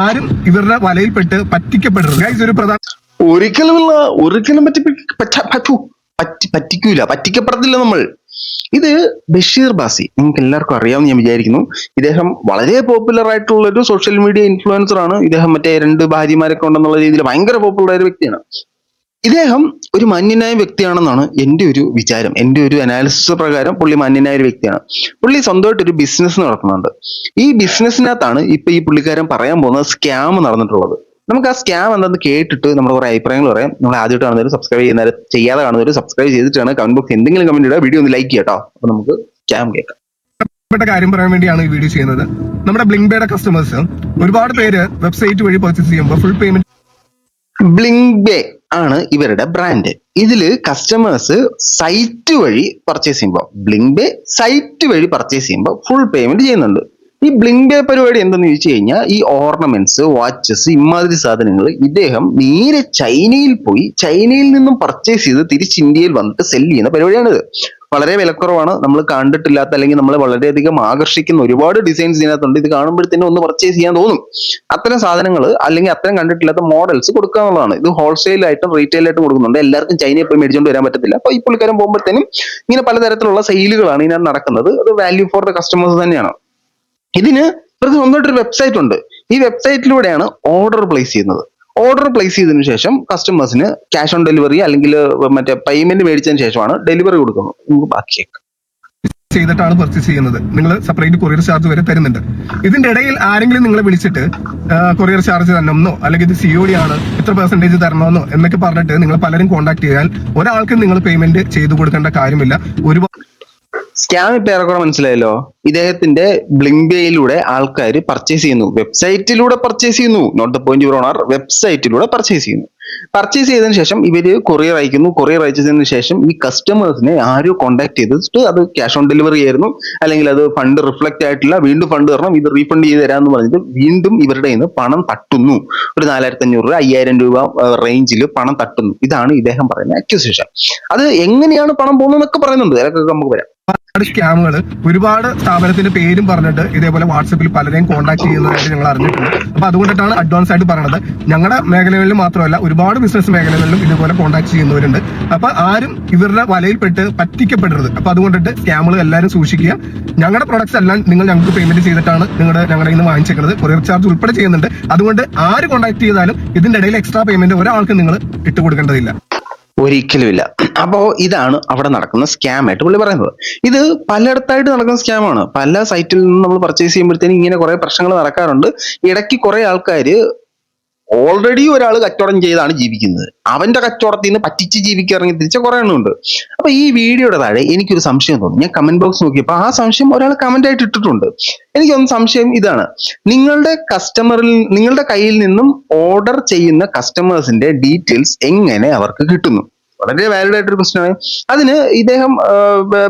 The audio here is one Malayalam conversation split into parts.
ആരും ഇവരുടെ വലയിൽപ്പെട്ട് പറ്റിക്കപ്പെടരുത്. ഒരു പ്രധാന ഒരിക്കലുമില്ല ഒരിക്കലും പറ്റി പറ്റ- പറ്റൂ. പറ്റി പറ്റിക്കൂല. പറ്റിക്കപ്പെടത്തില്ല നമ്മൾ. ഇത് ബഷീർ ബാസി. നിങ്ങൾക്ക് എല്ലാവർക്കും അറിയാമെന്ന് ഞാൻ വിചാരിക്കുന്നു. ഇദ്ദേഹം വളരെ പോപ്പുലർ ആയിട്ടുള്ള ഒരു സോഷ്യൽ മീഡിയ ഇൻഫ്ലുവൻസർ ആണ്. ഇദ്ദേഹം മറ്റേ രണ്ട് ഭാര്യമാരൊക്കെ ഉണ്ടെന്നുള്ള രീതിയിൽ ഭയങ്കര പോപ്പുലർ ആയ വ്യക്തിയാണ്. ഇദ്ദേഹം ഒരു മാന്യനായ വ്യക്തിയാണെന്നാണ് എന്റെ ഒരു വിചാരം. എന്റെ ഒരു അനാലിസിസ് പ്രകാരം പുള്ളി മാന്യനായ ഒരു വ്യക്തിയാണ്. പുള്ളി സ്വന്തമായിട്ട് ഒരു ബിസിനസ് നടത്തുന്നുണ്ട്. ഈ ബിസിനസ്സിനകത്താണ് ഇപ്പൊ ഈ പുള്ളിക്കാരൻ പറയാൻ പോകുന്നത് സ്കാം നടന്നിട്ടുള്ളത്. നമുക്ക് ആ സ്കാം എന്തെന്ന് കേട്ടിട്ട് നമ്മുടെ കുറെ അഭിപ്രായങ്ങൾ പറയാം. നമ്മൾ ആദ്യമായിട്ട് കാണുന്നവർ സബ്സ്ക്രൈബ് ചെയ്യുന്നവർ ചെയ്യാതെ കാണുന്നവർ സബ്സ്ക്രൈബ് ചെയ്തിട്ടാണ് കമന്റ് ബോക്സ് എന്തെങ്കിലും കമന്റ് ഇടുക. വീഡിയോ ഒന്ന് ലൈക്ക് ചെയ്യട്ടോ. അപ്പൊ നമുക്ക് സ്കാം കേൾക്കാം. കാര്യം പറയാൻ വേണ്ടിയാണ് ഈ വീഡിയോ ചെയ്യുന്നത്. നമ്മുടെ ബ്ലിങ്ക്ബേയുടെ കസ്റ്റമേഴ്സ് ഒരുപാട് പേര് വെബ്സൈറ്റ് വഴി പർച്ചേസ് ചെയ്യുമ്പോൾ ഫുൾ പേയ്മെന്റ് ബ്ലിങ്ക് ബേ ആണ് ഇവരുടെ ബ്രാൻഡ് ഇതിൽ കസ്റ്റമേഴ്സ് സൈറ്റ് വഴി പർച്ചേസ് ചെയ്യുമ്പോൾ ബ്ലിങ്ക് പേ സൈറ്റ് വഴി പർച്ചേസ് ചെയ്യുമ്പോൾ ഫുൾ പേയ്മെന്റ് ചെയ്യുന്നുണ്ട്. ഈ ബ്ലിങ്ക് പേ പരിപാടി എന്തെന്ന് ചോദിച്ചു കഴിഞ്ഞാൽ ഈ ഓർണമെന്റ്സ് വാച്ചസ് ഇമാതിരി സാധനങ്ങൾ ഇദ്ദേഹം നേരെ ചൈനയിൽ പോയി ചൈനയിൽ നിന്നും പർച്ചേസ് ചെയ്ത് തിരിച്ച് ഇന്ത്യയിൽ വന്നിട്ട് സെൽ ചെയ്യുന്ന പരിപാടിയാണിത്. വളരെ വിലക്കുറവാണ്. നമ്മൾ കണ്ടിട്ടില്ലാത്ത അല്ലെങ്കിൽ നമ്മൾ വളരെയധികം ആകർഷിക്കുന്ന ഒരുപാട് ഡിസൈൻസ് ഇതിനകത്തുണ്ട്. ഇത് കാണുമ്പോഴത്തേനും ഒന്ന് പർച്ചേസ് ചെയ്യാൻ തോന്നും. അത്തരം സാധനങ്ങൾ അല്ലെങ്കിൽ അത്തരം കണ്ടിട്ടില്ലാത്ത മോഡൽസ് കൊടുക്കുക എന്നുള്ളതാണ്. ഇത് ഹോൾസെയിൽ ആയിട്ടും റീറ്റെയിൽ ആയിട്ടും കൊടുക്കുന്നുണ്ട്. എല്ലാവർക്കും ചൈനയിൽ പോയി മേടിച്ചുകൊണ്ട് വരാൻ പറ്റത്തില്ല. അപ്പൊ ഈ പുള്ളിക്കാരൻ പോകുമ്പോഴത്തേനും ഇങ്ങനെ പലതരത്തിലുള്ള സെയിലുകളാണ് ഇതിനകത്ത് നടക്കുന്നത്. അത് വാല്യൂ ഫോർ ദ കസ്റ്റമേഴ്സ് തന്നെയാണ്. ഇതിന് ഇവർക്ക് സ്വന്തമായിട്ടൊരു വെബ്സൈറ്റ് ഉണ്ട്. ഈ വെബ്സൈറ്റിലൂടെയാണ് ഓർഡർ പ്ലേസ് ചെയ്യുന്നത്. ഓർഡർ പ്ലേസ് ചെയ്തതിനു ശേഷം കസ്റ്റമേഴ്സിന് ക്യാഷ് ഓൺ ഡെലിവറി അല്ലെങ്കിൽ മറ്റേ പേയ്മെന്റ് മേടിച്ചതിന് ശേഷമാണ് ഡെലിവറി കൊടുക്കുന്നത്. നമുക്ക് ചെയ്തിട്ടാണ് പർച്ചേസ് ചെയ്യുന്നത്. നിങ്ങൾ സെപ്പറേറ്റ് കൊറിയർ ചാർജ് വരെ തരുന്നുണ്ട്. ഇതിന്റെ ഇടയിൽ ആരെങ്കിലും നിങ്ങളെ വിളിച്ചിട്ട് കൊറിയർ ചാർജ് തരണമെന്നോ അല്ലെങ്കിൽ ഇത് സി ഒ ഡി ആണ് എത്ര പെർസെന്റേജ് തരണമെന്നോ എന്നൊക്കെ പറഞ്ഞിട്ട് നിങ്ങൾ പലരും കോൺടാക്ട് ചെയ്താൽ ഒരാൾക്ക് നിങ്ങൾ പേയ്മെന്റ് ചെയ്തു കൊടുക്കേണ്ട കാര്യമില്ല. ഒരുപാട് സ്കാം ഇപ്പൊ ഏറെക്കുറെ മനസ്സിലായല്ലോ. ഇദ്ദേഹത്തിന്റെ ബ്ലിങ്കയിലൂടെ ആൾക്കാർ പർച്ചേസ് ചെയ്യുന്നു. വെബ്സൈറ്റിലൂടെ പർച്ചേസ് ചെയ്യുന്നു. Note the point your honour വെബ്സൈറ്റിലൂടെ purchase ചെയ്യുന്നു. പർച്ചേസ് ചെയ്തതിനു ശേഷം ഇവർ കൊറിയർ അയക്കുന്നു. കൊറിയർ അയച്ചതിന് ശേഷം ഈ കസ്റ്റമേഴ്സിനെ ആരോ കോൺടാക്ട് ചെയ്തിട്ട് അത് ക്യാഷ് ഓൺ ഡെലിവറി ആയിരുന്നു. അല്ലെങ്കിൽ അത് ഫണ്ട് റിഫ്ലക്റ്റ് ആയിട്ടില്ല വീണ്ടും ഫണ്ട് തരണം ഇത് റീഫണ്ട് ചെയ്ത് തരാമെന്ന് പറഞ്ഞിട്ട് വീണ്ടും ഇവരുടെ നിന്ന് പണം തട്ടുന്നു. ഒരു നാലായിരത്തി അഞ്ഞൂറ് രൂപ അയ്യായിരം രൂപ റേഞ്ചിൽ പണം തട്ടുന്നു. ഇതാണ് ഇദ്ദേഹം പറയുന്ന അക്യൂസേഷൻ അത് എങ്ങനെയാണ് പണം പോകുന്നതെന്നൊക്കെ പറയുന്നുണ്ട്. അതൊക്കെ നമുക്ക് വരാം. സ്കാമുകൾ ഒരുപാട് സ്ഥാപനത്തിന്റെ പേരും പറഞ്ഞിട്ട് ഇതേപോലെ വാട്സപ്പിൽ പലരെയും കോൺടാക്ട് ചെയ്യുന്നതായിട്ട് ഞങ്ങൾ അറിഞ്ഞിട്ടുണ്ട്. അപ്പൊ അതുകൊണ്ടിട്ടാണ് അഡ്വാൻസ് ആയിട്ട് പറയുന്നത് ഞങ്ങളുടെ മേഖലകളിൽ മാത്രമല്ല ഒരുപാട് ബിസിനസ് മേഖലകളിലും ഇതുപോലെ കോൺടാക്ട് ചെയ്യുന്നവരുണ്ട്. അപ്പൊ ആരും ഇവരുടെ വലയിൽപ്പെട്ട് പറ്റിക്കപ്പെടരുത്. അപ്പൊ അതുകൊണ്ടിട്ട് സ്കാമുകൾ എല്ലാവരും സൂക്ഷിക്കുക. ഞങ്ങളുടെ പ്രൊഡക്ട്സ് എല്ലാം നിങ്ങൾ ഞങ്ങൾക്ക് പേയ്മെന്റ് ചെയ്തിട്ടാണ് നിങ്ങളുടെ ഞങ്ങളുടെ നിന്ന് വാങ്ങിച്ചേക്കുന്നത് കൊറിയർ ചാർജ് ഉൾപ്പെടെ ചെയ്യുന്നുണ്ട്. അതുകൊണ്ട് ആര് കോൺടാക്ട് ചെയ്താലും ഇതിന്റെ ഇടയിൽ എക്സ്ട്രാ പേയ്മെന്റ് ഒരാൾക്ക് നിങ്ങൾ ഇട്ട് കൊടുക്കേണ്ടതില്ല ഒരിക്കലുമില്ല. അപ്പോ ഇതാണ് അവിടെ നടക്കുന്ന സ്കാം ആയിട്ട് പുള്ളി പറയുന്നത്. ഇത് പലയിടത്തായിട്ട് നടക്കുന്ന സ്കാമാണ് പല സൈറ്റിൽ നിന്ന് നമ്മൾ പർച്ചേസ് ചെയ്യുമ്പോഴത്തേനും ഇങ്ങനെ കുറെ പ്രശ്നങ്ങൾ നടക്കാറുണ്ട്. ഇടയ്ക്ക് കുറെ ആൾക്കാര് ഓൾറെഡി ഒരാൾ കച്ചവടം ചെയ്താണ് ജീവിക്കുന്നത്. അവന്റെ കച്ചവടത്തിൽ നിന്ന് പറ്റിച്ച് ജീവിക്കിറങ്ങി തിരിച്ച കുറെ എണ്ണമുണ്ട് അപ്പൊ ഈ വീഡിയോയുടെ താഴെ എനിക്കൊരു സംശയം തോന്നി. ഞാൻ കമന്റ് ബോക്സ് നോക്കിയപ്പോൾ ആ സംശയം ഒരാൾ കമന്റ് ആയിട്ട് ഇട്ടിട്ടുണ്ട്. എനിക്കൊന്ന് സംശയം ഇതാണ്. നിങ്ങളുടെ കസ്റ്റമറിൽ നിങ്ങളുടെ കയ്യിൽ നിന്നും ഓർഡർ ചെയ്യുന്ന കസ്റ്റമേഴ്സിന്റെ ഡീറ്റെയിൽസ് എങ്ങനെ അവർക്ക് കിട്ടുന്നു? വളരെ വാലിഡ് ആയിട്ടൊരു ആണ് അതിന് ഇദ്ദേഹം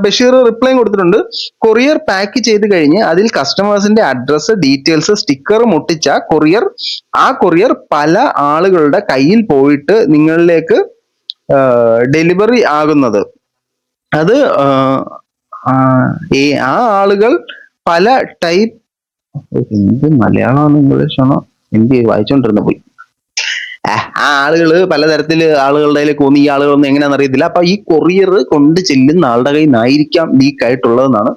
ബഷീർ റിപ്ലൈ കൊടുത്തിട്ടുണ്ട്. കൊറിയർ പാക്ക് ചെയ്ത് കഴിഞ്ഞ് അതിൽ കസ്റ്റമേഴ്സിന്റെ അഡ്രസ്സ് ഡീറ്റെയിൽസ് സ്റ്റിക്കർ മുട്ടിച്ച കൊറിയർ ആ കൊറിയർ പല ആളുകളുടെ കയ്യിൽ പോയിട്ട് നിങ്ങളിലേക്ക് ഡെലിവറി ആകുന്നത്. അത് ആ, ആളുകൾ പല ടൈപ്പ് മലയാളമാണോ ഇംഗ്ലീഷ് ആണോ എന്ത് വായിച്ചോണ്ടിരുന്ന പോയി. ആ ആളുകൾ ആളുകൾ പലതരത്തിൽ ആളുകളുടെ കയ്യിൽ കോന്നി ഈ ആളുകളൊന്നും എങ്ങനെയാണെന്ന് അറിയത്തില്ല. അപ്പൊ ഈ കൊറിയർ കൊണ്ട് ചെല്ലുന്ന ആളുടെ കയ്യിൽ നിന്നായിരിക്കാം ലീക്ക് ആയിട്ടുള്ളതെന്നാണ്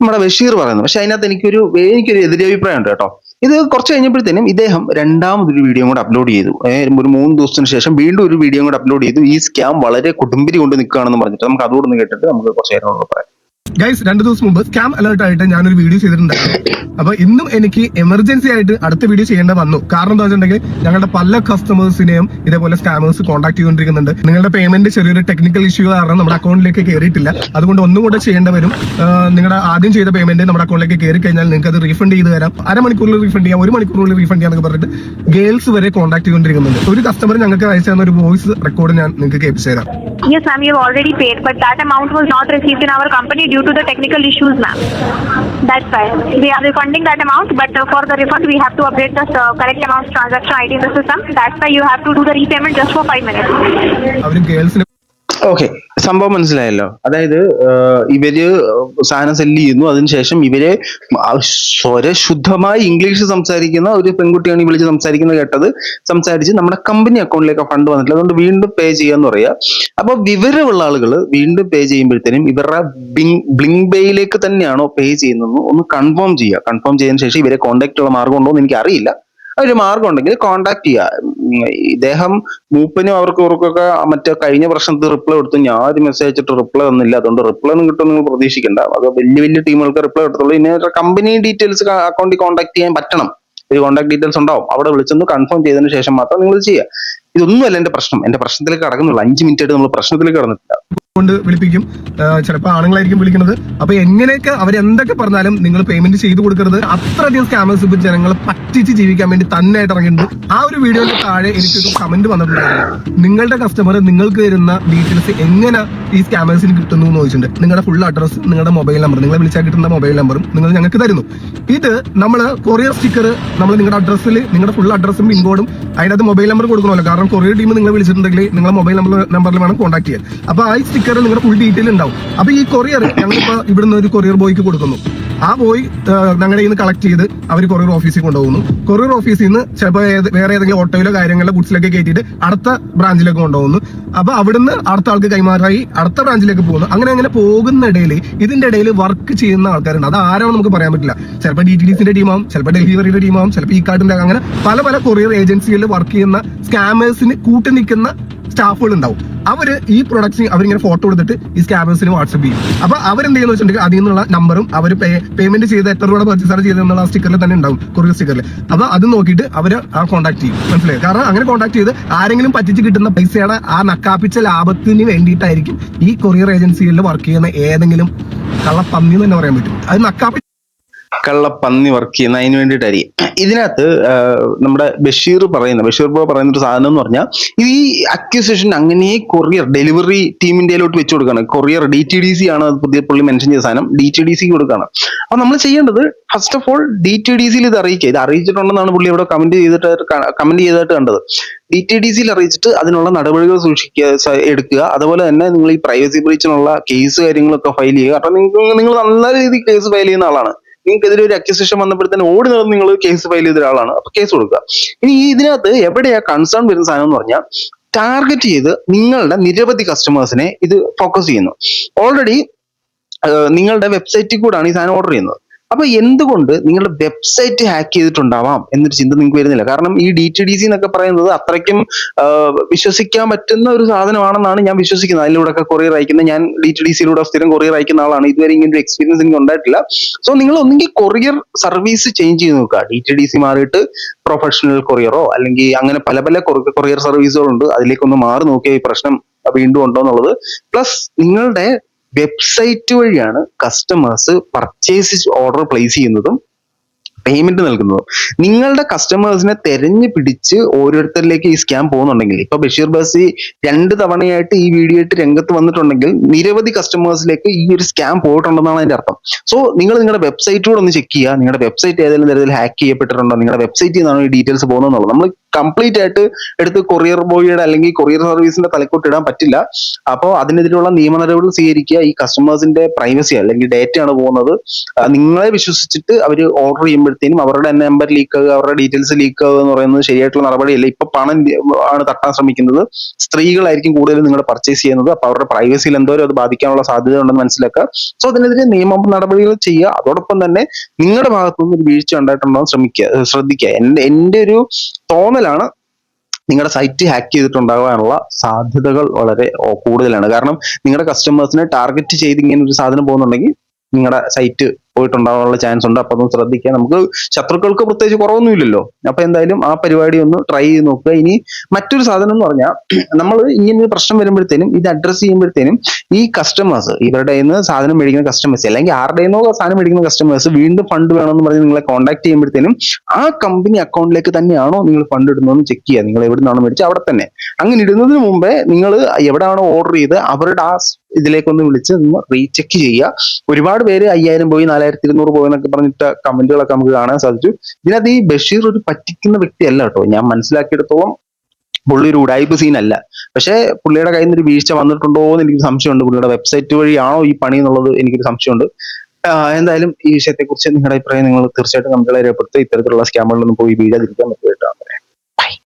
നമ്മുടെ ബഷീർ പറയുന്നത്. പക്ഷെ അതിനകത്ത് എനിക്കൊരു എനിക്കൊരു എതിരഭിപ്രായം ഉണ്ട് കേട്ടോ. ഇത് കുറച്ച് കഴിഞ്ഞപ്പോഴത്തേനും ഇദ്ദേഹം രണ്ടാമതൊരു വീഡിയോ കൂടെ അപ്ലോഡ് ചെയ്തു. ഒരു മൂന്ന് ദിവസത്തിന് ശേഷം വീണ്ടും ഒരു വീഡിയോ കൂടെ അപ്ലോഡ് ചെയ്തു. ഈ സ്കാം വളരെ കുടുംബരി കൊണ്ട് നിൽക്കുകയാണെന്ന് പറഞ്ഞിട്ട് നമുക്ക് ഒന്ന് കേട്ടിട്ട് നമുക്ക് കുറച്ച് നേരം പറയാം. ഗൈസ് രണ്ടു ദിവസം മുമ്പ് സ്കാം അലേർട്ട് ആയിട്ട് ഞാനൊരു വീഡിയോ ചെയ്തിട്ടുണ്ടായിരുന്നു. അപ്പൊ ഇന്നും എനിക്ക് എമർജൻസി ആയിട്ട് അടുത്ത വീഡിയോ ചെയ്യേണ്ട വന്നു. കാരണം എന്താ വെച്ചിട്ടുണ്ടെങ്കിൽ ഞങ്ങളുടെ പല കസ്റ്റമേഴ്സിനെയും ഇതേപോലെ സ്കാമേഴ്സ് കോൺടാക്ട് ചെയ്തുകൊണ്ടിരിക്കുന്നുണ്ട്. നിങ്ങളുടെ പേയ്മെന്റ് ചെറിയൊരു ടെക്നിക്കൽ ഇഷ്യൂ കാരണം നമ്മുടെ അക്കൗണ്ടിലേക്ക് കയറിയിട്ടില്ല അതുകൊണ്ട് ഒന്നും കൂടെ ചെയ്യേണ്ട വരും. നിങ്ങളുടെ ആദ്യം ചെയ്ത പേയ്മെന്റ് നമ്മുടെ അക്കൗണ്ടിലേക്ക് കയറി കഴിഞ്ഞാൽ നിങ്ങൾക്ക് അത് റീഫണ്ട് ചെയ്ത് തരാം. അരമണിക്കൂറിൽ റീഫണ്ട് ചെയ്യാം ഒരു മണിക്കൂറിൽ റീഫണ്ട് ചെയ്യാന്നൊക്കെ പറഞ്ഞിട്ട് ഗേൾസ് വരെ കോൺടാക്ട് ചെയ്തുകൊണ്ടിരിക്കുന്നുണ്ട്. ഒരു കസ്റ്റമർ ഞങ്ങൾക്ക് അയച്ചു തന്ന ഒരു വോയിസ് റെക്കോർഡ് ഞാൻ നിങ്ങൾക്ക് കേൾപ്പിച്ചു തരാം. Yes, ma'am, you have already paid, but that amount was not received in our company due to the technical issues, ma'am. That's why we are refunding that amount, but uh, for the refund, we have to update the uh, correct amount transaction ID in the system. That's why you have to do the repayment just for five minutes. Okay സംഭവം മനസ്സിലായല്ലോ. അതായത് ഇവർ സാധനം സെല്ല് ചെയ്യുന്നു. അതിനുശേഷം ഇവരെ സ്വര ശുദ്ധമായി ഇംഗ്ലീഷ് സംസാരിക്കുന്ന ഒരു പെൺകുട്ടിയാണ് ഈ വിളിച്ച് സംസാരിക്കുന്നത് കേട്ടത്. സംസാരിച്ച് നമ്മുടെ കമ്പനി അക്കൗണ്ടിലേക്ക് ഫണ്ട് വന്നിട്ടില്ല. അതുകൊണ്ട് വീണ്ടും പേ ചെയ്യാന്ന് പറയാ. അപ്പൊ വിവരമുള്ള ആളുകൾ വീണ്ടും പേ ചെയ്യുമ്പോഴത്തേനും ഇവരുടെ ബിങ് ബ്ലിങ് ബേയിലേക്ക് തന്നെയാണോ പേ ചെയ്യുന്നതെന്ന് ഒന്ന് കൺഫേം ചെയ്യുക. കൺഫേം ചെയ്തതിനു ശേഷം ഇവരെ കോൺടാക്ട് ഉള്ള മാർഗം ഉണ്ടോ എന്ന് എനിക്ക് അറിയില്ല ഒരു മാർഗം ഉണ്ടെങ്കിൽ കോണ്ടാക്ട് ചെയ്യുക ഇദ്ദേഹം മൂപ്പനും അവർക്കും ഇവർക്കൊക്കെ മറ്റേ കഴിഞ്ഞ പ്രശ്നത്തിൽ റിപ്ലൈ കൊടുത്തു. ഞാൻ ഒരു മെസ്സേജ് അയച്ചിട്ട് റിപ്ലൈ തന്നില്ല. അതുകൊണ്ട് റിപ്ലൈ ഒന്നും കിട്ടും നിങ്ങൾ പ്രതീക്ഷിക്കണ്ട. അത് വലിയ വലിയ ടീമുകൾക്ക് റിപ്ലൈ കിട്ടത്തുള്ളൂ. ഇനി കമ്പനി ഡീറ്റെയിൽസ് അക്കൗണ്ടിൽ കോണ്ടാക്ട് ചെയ്യാൻ പറ്റണം. ഒരു കോണ്ടാക്ട് ഡീറ്റെയിൽസ് ഉണ്ടാവും. അവിടെ വിളിച്ചൊന്ന് കൺഫേം ചെയ്തതിന് ശേഷം മാത്രം നിങ്ങൾ ചെയ്യുക ഇതൊന്നുമല്ല എന്റെ പ്രശ്നം. എന്റെ പ്രശ്നത്തിലേക്ക് കടക്കുന്നുള്ളൂ അഞ്ച് മിനിറ്റ് ആയിട്ട് നമ്മൾ പ്രശ്നത്തിലേക്ക് കടന്നിട്ടില്ല. കൊണ്ട് വിളിപ്പിക്കും. ചിലപ്പോൾ ആണുങ്ങളായിരിക്കും വിളിക്കുന്നത്. അപ്പൊ എങ്ങനെയൊക്കെ അവരെന്തൊക്കെ പറഞ്ഞാലും നിങ്ങൾ പേയ്മെന്റ് ചെയ്തു കൊടുക്കരുത്. അത്രയധികം സ്കാമേഴ്സ് ഇപ്പൊ ജനങ്ങളെ പറ്റിച്ച് ജീവിക്കാൻ വേണ്ടി തന്നെ ആയിട്ട് ഇറങ്ങിയിട്ടുണ്ട്. ആ ഒരു വീഡിയോയുടെ താഴെ എനിക്കൊരു കമന്റ് വന്നിട്ടുണ്ടായിരുന്നു. നിങ്ങളുടെ കസ്റ്റമർ നിങ്ങൾക്ക് തരുന്ന ഡീറ്റെയിൽസ് എങ്ങനെ ഈ സ്കാമേഴ്സിന് കിട്ടുന്നു എന്ന് ചോദിച്ചിട്ടുണ്ട്. നിങ്ങളുടെ ഫുൾ അഡ്രസ് നിങ്ങളുടെ മൊബൈൽ നമ്പർ നിങ്ങളെ വിളിച്ചാൽ കിട്ടുന്ന മൊബൈൽ നമ്പറും നിങ്ങൾ ഞങ്ങൾക്ക് തരുന്നു. ഇത് നമ്മൾ കൊറിയർ സ്റ്റിക്കർ നമ്മൾ നിങ്ങളുടെ അഡ്രസ്സിൽ നിങ്ങളുടെ ഫുൾ അഡ്രസ്സും പിൻകോഡും അതിനകത്ത് മൊബൈൽ നമ്പർ കൊടുക്കണമല്ലോ. കാരണം കൊറിയർ ടീം നിങ്ങളെ വിളിച്ചിട്ടുണ്ടെങ്കിൽ നിങ്ങളെ മൊബൈൽ നമ്പർ നമ്പറിൽ വേണം കോൺടാക്ട് ചെയ്യാൻ. അപ്പൊ ആ സ്റ്റിക്കറിൽ നിങ്ങളുടെ ഫുൾ ഡീറ്റെയിൽ ഉണ്ടാവും. അപ്പൊ ഈ കൊറിയർ ഞങ്ങളിപ്പോ ഇവിടുന്ന് ഒരു കൊറിയർ ബോയ്ക്ക് കൊടുക്കുന്നു. ആ ബോയ് ഞങ്ങളുടെ നിന്ന് കളക്ട് ചെയ്ത് അവർ കൊറിയർ ഓഫീസിൽ കൊണ്ടുപോകുന്നു. കൊറിയർ ഓഫീസിൽ നിന്ന് ചിലപ്പോൾ വേറെ ഏതെങ്കിലും ഓട്ടോയിലോ കാര്യങ്ങളിലോ ഗുഡ്സിലൊക്കെ കയറ്റിയിട്ട് അടുത്ത ബ്രാഞ്ചിലേക്ക് കൊണ്ടുപോകുന്നു. അപ്പൊ അവിടുന്ന് അടുത്ത ആൾക്ക് കൈമാറായി അടുത്ത ബ്രാഞ്ചിലേക്ക് പോകുന്നു. അങ്ങനെ അങ്ങനെ പോകുന്ന ഇടയിൽ ഇതിന്റെ ഇടയിൽ വർക്ക് ചെയ്യുന്ന ആൾക്കാരുണ്ട്. അത് ആരാണെന്ന് നമുക്ക് പറയാൻ പറ്റില്ല. ചിലപ്പോൾ ഡി ടി ഡിസിന്റെ ടീമാവും ചിലപ്പോൾ ഡെലിവറിയുടെ ടീമാവും ചിലപ്പോൾ ഈ കാർഡിന്റെ അങ്ങനെ പല പല കൊറിയർ ഏജൻസികളിൽ വർക്ക് ചെയ്യുന്ന സ്കാമേഴ്സിന് കൂട്ടി നിൽക്കുന്ന സ്റ്റാഫുകൾ ഉണ്ടാവും. അവർ ഈ പ്രൊഡക്ട്സ് അവരിങ്ങനെ ഫോട്ടോ എടുത്തിട്ട് ഈ സ്കാമേഴ്സിന് വാട്സപ്പ് ചെയ്യും. അപ്പോൾ അവരെന്ത് ചെയ്യുന്ന വെച്ചിട്ടുണ്ടെങ്കിൽ അതിൽ നിന്നുള്ള നമ്പറും അവർ പേയ്മെന്റ് ചെയ്ത് എത്ര രൂപ പർച്ചേസ് ആണ് ചെയ്തെന്നുള്ള ആ സ്റ്റിക്കറിൽ തന്നെ ഉണ്ടാവും കുറേ സ്റ്റിക്കറിൽ അപ്പോൾ അത് നോക്കിയിട്ട് അവർ ആ കോൺടാക്ട് ചെയ്യും. മനസ്സിലായി? കാരണം അങ്ങനെ കോൺടാക്ട് ചെയ്ത് ആരെങ്കിലും പറ്റിച്ച് കിട്ടുന്ന പൈസയുടെ ആ നക്കാപ്പിച്ച ലാഭത്തിന് വേണ്ടിയിട്ടായിരിക്കും ഈ കൊറിയർ ഏജൻസികളിൽ വർക്ക് ചെയ്യുന്ന ഏതെങ്കിലും കള്ളപ്പന്നി എന്ന് തന്നെ പറയാൻ പറ്റും. അത് നക്കാപ്പി കള്ളപ്പന്നി വർക്ക് ചെയ്യുന്ന അതിന് വേണ്ടിയിട്ടായിരിക്കും. ഇതിനകത്ത് നമ്മുടെ ബഷീർ പറയുന്ന ബഷീർ ബ്രോ പറയുന്ന ഒരു സാധനം എന്ന് പറഞ്ഞാൽ ഈ അക്യൂസേഷൻ അങ്ങനെ കൊറിയർ ഡെലിവറി ടീമിന്റെയിലോട്ട് വെച്ച് കൊടുക്കുകയാണ് courier D T D C ആണ് പുതിയ പുള്ളി മെൻഷൻ ചെയ്ത സാധനം. ഡി ടി ഡി സി കൊടുക്കുകയാണ് അപ്പൊ നമ്മൾ ചെയ്യേണ്ടത് first of all D T D സിയിൽ ഇത് അറിയിക്കുക. ഇത് അറിയിച്ചിട്ടുണ്ടെന്നാണ് പുള്ളി ഇവിടെ കമന്റ് ചെയ്തിട്ട് കമന്റ് ചെയ്തിട്ട് കണ്ടത്. ഡി ടി ഡി സിയിൽ അറിയിച്ചിട്ട് അതിനുള്ള നടപടികൾ സൂക്ഷിക്കുക എടുക്കുക. അതുപോലെ തന്നെ നിങ്ങൾ ഈ പ്രൈവസി ബ്രീച്ചിനുള്ള കേസ് കാര്യങ്ങളൊക്കെ ഫയൽ ചെയ്യുക. കാരണം നിങ്ങൾ നിങ്ങൾ നല്ല രീതിയിൽ കേസ് ഫയൽ ചെയ്യുന്ന ആളാണ്. നിങ്ങൾക്കെതിരെ ഒരു അക്യൂസേഷൻ വന്നപ്പോഴത്തേന് ഓടി നടന്ന് നിങ്ങൾ കേസ് ഫയൽ ചെയ്ത ഒരാളാണ് അപ്പൊ കേസ് കൊടുക്കുക. ഇനി ഇതിനകത്ത് എവിടെയാ കൺസേൺ വരുന്ന സാധനം എന്ന് പറഞ്ഞാൽ ടാർഗറ്റ് ചെയ്ത് നിങ്ങളുടെ നിരവധി കസ്റ്റമേഴ്സിനെ ഇത് ഫോക്കസ് ചെയ്യുന്നു. ഓൾറെഡി നിങ്ങളുടെ വെബ്സൈറ്റിൽ കൂടാണ് ഈ സാധനം ഓർഡർ ചെയ്യുന്നത്. അപ്പൊ എന്തുകൊണ്ട് നിങ്ങളുടെ വെബ്സൈറ്റ് ഹാക്ക് ചെയ്തിട്ടുണ്ടാവാം എന്നൊരു ചിന്ത നിങ്ങൾക്ക് വരുന്നില്ല? കാരണം ഈ ഡി ടി ഡി സി എന്നൊക്കെ പറയുന്നത് അത്രയ്ക്കും വിശ്വസിക്കാൻ പറ്റുന്ന ഒരു സാധനമാണെന്നാണ് ഞാൻ വിശ്വസിക്കുന്നത്. അതിലൂടെ ഒക്കെ കൊറിയർ അയക്കുന്ന ഞാൻ ഡി ടി ഡി സിയിലൂടെ സ്ഥിരം കൊറിയർ അയക്കുന്ന ആളാണ്. ഇതുവരെ ഇങ്ങനെ ഒരു എക്സ്പീരിയൻസ് എനിക്ക് ഉണ്ടായിട്ടില്ല. സോ നിങ്ങൾ ഒന്നെങ്കിൽ കൊറിയർ സർവീസ് ചേഞ്ച് ചെയ്ത് നോക്കുക. ഡി ടി ഡി സി മാറിയിട്ട് പ്രൊഫഷണൽ കൊറിയറോ അല്ലെങ്കിൽ അങ്ങനെ പല പല കൊറിയർ സർവീസുകളുണ്ട് അതിലേക്കൊന്ന് മാറി നോക്കിയാൽ ഈ പ്രശ്നം വീണ്ടും ഉണ്ടോ എന്നുള്ളത്. പ്ലസ് നിങ്ങളുടെ വെബ്സൈറ്റ് വഴിയാണ് കസ്റ്റമേഴ്സ് പർച്ചേസ് ഓർഡർ പ്ലേസ് ചെയ്യുന്നതും പേയ്മെന്റ് നൽകുന്നത്. നിങ്ങളുടെ കസ്റ്റമേഴ്സിനെ തെരഞ്ഞു പിടിച്ച് ഓരോരുത്തരിലേക്ക് ഈ സ്കാം പോകുന്നുണ്ടെങ്കിൽ ഇപ്പൊ ബഷീർ ബാസി രണ്ട് തവണയായിട്ട് ഈ വീഡിയോ ആയിട്ട് രംഗത്ത് വന്നിട്ടുണ്ടെങ്കിൽ നിരവധി കസ്റ്റമേഴ്സിലേക്ക് ഈ ഒരു സ്കാം പോയിട്ടുണ്ടെന്നാണ് അതിന്റെ അർത്ഥം. സോ നിങ്ങൾ നിങ്ങളുടെ വെബ്സൈറ്റിലൂടെ ഒന്ന് ചെക്ക് ചെയ്യുക. നിങ്ങളുടെ വെബ്സൈറ്റ് ഏതെങ്കിലും തരത്തിൽ ഹാക്ക് ചെയ്യപ്പെട്ടിട്ടുണ്ടോ? നിങ്ങളുടെ വെബ്സൈറ്റിൽ നിന്നാണ് ഈ ഡീറ്റെയിൽസ് പോകുന്നത് നമ്മൾ കംപ്ലീറ്റ് ആയിട്ട് എടുത്ത് കൊറിയർ ബോയിയുടെ അല്ലെങ്കിൽ കൊറിയർ സർവീസിന്റെ തലക്കോട്ട് ഇടാൻ പറ്റില്ല. അപ്പോൾ അതിനെതിരെയുള്ള നിയമ നടപടികൾ സ്വീകരിക്കുക ഈ കസ്റ്റമേഴ്സിന്റെ പ്രൈവസി അല്ലെങ്കിൽ ഡേറ്റയാണ് പോകുന്നത്. നിങ്ങളെ വിശ്വസിച്ചിട്ട് അവർ ഓർഡർ ചെയ്യുമ്പോഴത്തേനും അവരുടെ നമ്പർ ലീക്ക് ആകുക അവരുടെ ഡീറ്റെയിൽസ് ലീക്ക് ആകുക എന്ന് പറയുന്നത് ശരിയായിട്ടുള്ള നടപടിയല്ല. ഇപ്പൊ പണം ആണ് തട്ടാൻ ശ്രമിക്കുന്നത്. സ്ത്രീകളായിരിക്കും കൂടുതലും നിങ്ങൾ പർച്ചേസ് ചെയ്യുന്നത്. അപ്പൊ അവരുടെ പ്രൈവസിയിൽ എന്തോരം അത് ബാധിക്കാനുള്ള സാധ്യത ഉണ്ടെന്ന് മനസ്സിലാക്കുക. സോ അതിനെതിരെ നിയമ നടപടികൾ ചെയ്യുക. അതോടൊപ്പം തന്നെ നിങ്ങളുടെ ഭാഗത്തുനിന്ന് ഒരു വീഴ്ച ഉണ്ടായിട്ടുണ്ടോ ശ്രമിക്കുക. ശ്രദ്ധിക്കുക. എന്റെ എന്റെ ഒരു തോന്നലാണ് നിങ്ങളുടെ സൈറ്റ് ഹാക്ക് ചെയ്തിട്ടുണ്ടാകാനുള്ള സാധ്യതകൾ വളരെ കൂടുതലാണ്. കാരണം നിങ്ങളുടെ കസ്റ്റമേഴ്സിനെ ടാർഗറ്റ് ചെയ്ത് ഇങ്ങനെ ഒരു സാധനം പോകുന്നുണ്ടെങ്കിൽ നിങ്ങളുടെ സൈറ്റ് പോയിട്ടുണ്ടാകാനുള്ള ചാൻസ് ഉണ്ട്. അപ്പൊ അതൊന്ന് ശ്രദ്ധിക്കുക. നമുക്ക് ശത്രുക്കൾക്ക് പ്രത്യേകിച്ച് കുറവൊന്നുമില്ലല്ലോ. അപ്പൊ എന്തായാലും ആ പരിപാടി ഒന്ന് ട്രൈ ചെയ്ത് നോക്കുക. ഇനി മറ്റൊരു സാധനം എന്ന് പറഞ്ഞാൽ നമ്മൾ ഇങ്ങനെ ഒരു പ്രശ്നം വരുമ്പോഴത്തേനും ഇത് അഡ്രസ് ചെയ്യുമ്പോഴത്തേനും ഈ കസ്റ്റമേഴ്സ് ഇവരുടെ നിന്ന് സാധനം മേടിക്കുന്ന കസ്റ്റമേഴ്സ് അല്ലെങ്കിൽ ആരുടെ നിന്നോ സാധനം മേടിക്കുന്ന കസ്റ്റമേഴ്സ് വീണ്ടും ഫണ്ട് വേണമെന്ന് പറഞ്ഞ് നിങ്ങളെ കോൺടാക്ട് ചെയ്യുമ്പോഴത്തേനും ആ കമ്പനി അക്കൗണ്ടിലേക്ക് തന്നെയാണോ നിങ്ങൾ ഫണ്ട് ഇടുന്നതെന്ന് ചെക്ക് ചെയ്യുക. നിങ്ങൾ എവിടെ നിന്നാണോ മേടിച്ചത്? അവിടെ തന്നെ. അങ്ങനെ ഇടുന്നതിന് മുമ്പേ നിങ്ങൾ എവിടെയാണോ ഓർഡർ ചെയ്ത് അവരുടെ ആ ഇതിലേക്കൊന്ന് വിളിച്ച് ഒന്ന് റീചെക്ക് ചെയ്യുക ഒരുപാട് പേര് അയ്യായിരം പോയി നാലായിരത്തി ഇരുന്നൂറ് പോയി എന്നൊക്കെ പറഞ്ഞിട്ട് കമന്റുകളൊക്കെ നമുക്ക് കാണാൻ സാധിച്ചു. ഇതിനകത്ത് ഈ ബഷീർ ഒരു പറ്റിക്കുന്ന വ്യക്തിയല്ല കേട്ടോ. ഞാൻ മനസ്സിലാക്കിയെടുത്തോളം പുള്ളി ഒരു ഉടായ്പ സീൻ അല്ല. പക്ഷേ പുള്ളിയുടെ കയ്യിൽ നിന്ന് ഒരു വീഴ്ച വന്നിട്ടുണ്ടോ എന്ന് എനിക്ക് സംശയമുണ്ട്. പുള്ളിയുടെ വെബ്സൈറ്റ് വഴിയാണോ ഈ പണി എന്നുള്ളത് എനിക്കൊരു സംശയമുണ്ട്. എന്തായാലും ഈ വിഷയത്തെക്കുറിച്ച് നിങ്ങളുടെ അഭിപ്രായം നിങ്ങൾ തീർച്ചയായിട്ടും കമ്പനികളെ രേഖപ്പെടുത്തുക. ഇത്തരത്തിലുള്ള സ്കാമുകളിലൊന്നും പോയി വീഴാതിരിക്കാൻ പറ്റിയിട്ടാണ് കേട്ടോ.